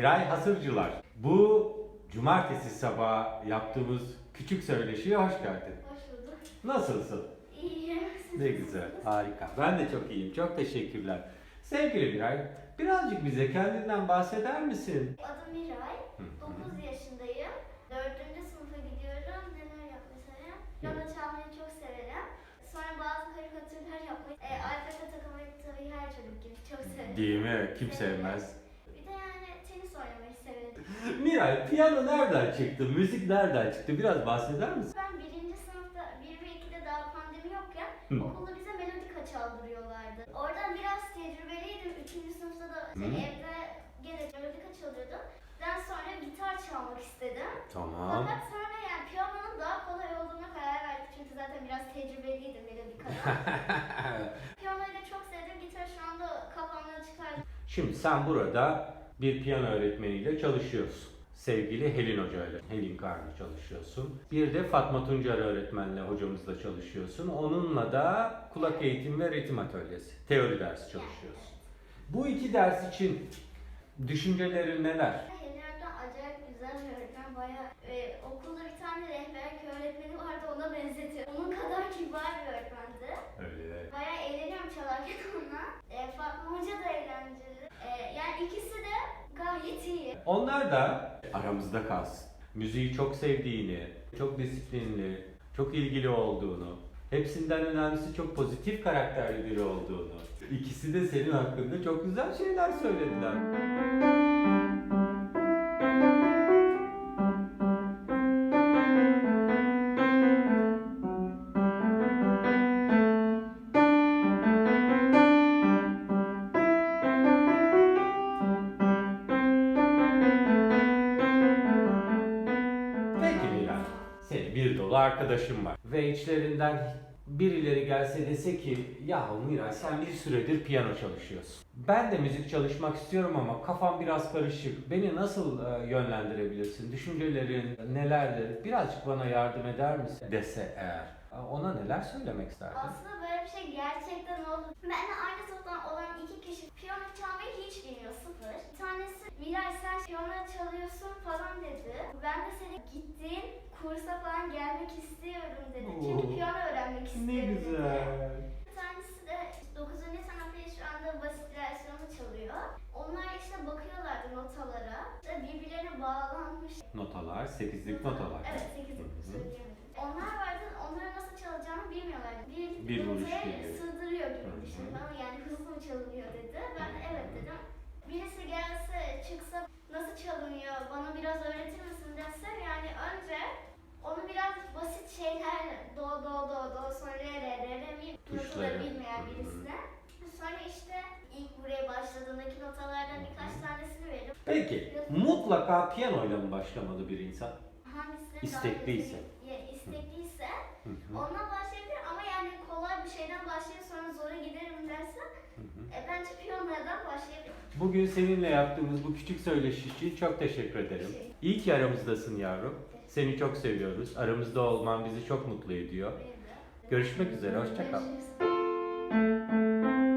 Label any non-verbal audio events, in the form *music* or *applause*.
Miray Hasırcılar. Bu cumartesi sabah yaptığımız küçük söyleşiye hoş geldin. Hoş bulduk. Nasılsın? İyiyim. Ne güzel, harika. Ben de çok iyiyim, çok teşekkürler. Sevgili Miray, birazcık bize kendinden bahseder misin? Adım Miray. Hı. 9 yaşındayım. 4. sınıfa gidiyorum. Neler yapmayı severim. Piyano çalmayı çok severim. Sonra bazı karikatürler yapmayı, e, iPad'e takılmayı tabii her çocuk gibi çok severim. Değil mi? Kim sevmez? Bir de yani tenis oynamayı severim. *laughs* Miray, piyano nereden çıktı? Müzik nereden çıktı? Biraz bahseder misin? Ben birinci sınıfta, 1 ve 2'de daha pandemi yokken Hı. okulda bize melodika çaldırıyorlardı. Oradan biraz tecrübeliydim. Üçüncü sınıfta da Hı. evde gene melodika çalıyordum. Daha sonra gitar çalmak istedim. Tamam. Fakat sonra yani piyanonun daha kolay olduğuna karar verdik. Çünkü zaten biraz tecrübeliydim melodikada. *laughs* Piyanoyu da çok sevdim. Gitar şu anda kafamdan çıkardım. Şimdi sen burada bir piyano öğretmeniyle çalışıyorsun. Sevgili Helin Hoca ile, Helin Karnı çalışıyorsun. Bir de Fatma Tuncer öğretmenle hocamızla çalışıyorsun. Onunla da kulak eğitimi ve ritim atölyesi, teori dersi çalışıyorsun. Bu iki ders için düşüncelerin neler? Helin acayip güzel bir öğretmen. Bayağı e, okulda bir tane rehberlik öğretmeni vardı ona benzetiyor. Onun kadar kibar bir öğretmendi. Öyle. Bayağı eğleniyorum çalarken onunla. E, Fatma Hoca da eğlenceli. E, yani ikisi de gayet iyi. Onlar da aramızda kalsın. Müziği çok sevdiğini, çok disiplinli, çok ilgili olduğunu, hepsinden önemlisi çok pozitif karakterli biri olduğunu. İkisi de senin hakkında çok güzel şeyler söylediler. Senin bir dolu arkadaşın var ve içlerinden birileri gelse dese ki ya Miray sen bir süredir piyano çalışıyorsun. Ben de müzik çalışmak istiyorum ama kafam biraz karışık. Beni nasıl e, yönlendirebilirsin? Düşüncelerin nelerdir? Birazcık bana yardım eder misin? dese eğer. Ona neler söylemek isterdin? Aslında böyle bir şey gerçekten oldu. Benle aynı sınıftan olan iki kişi piyano çalmayı hiç bilmiyor, sıfır. Bir tanesi Miray sen piyano çalıyorsun falan dedi. Ben de senin gittiğin kursa falan gelmek istiyorum dedi. Çünkü Oo. piyano öğrenmek Ne istiyorum dedi. güzel. Bir tanesi de 9. sınıfta şu anda basit versiyonu çalıyor. Onlar işte bakıyorlardı notalara. İşte birbirlerine bağlanmış. Notalar, sekizlik notalar. Evet 8 Hı hı. söyleyemedim. Onlar vardı onların nasıl çalacağını bilmiyorlardı. Bir, Bir vuruş notaya geliyor. sığdırıyor gibi Hı yani hızlı mı çalınıyor dedi. Ben de evet dedim. Birisi gelse çıksa nasıl çalınıyor bana biraz öğretir misin dese yani önce onu biraz basit şeylerle do do do do sonra re re re re notaları bilmeyen birisine. Sonra işte ilk buraya başladığındaki notalardan birkaç tanesini veririm. Peki, mutlaka piyanoyla mı başlamalı bir insan? Hangisine İstekliyse. daha istekliyse Hı hı. ondan başlayabilir ama yani kolay bir şeyden başlayıp sonra zora giderim derse Hı hı. e, bence piyanodan başlayabilir. Bugün seninle yaptığımız bu küçük söyleşi için çok teşekkür ederim. İyi ki aramızdasın yavrum. Seni çok seviyoruz. Aramızda olman bizi çok mutlu ediyor. Görüşmek üzere, hoşça kal. Görüşürüz.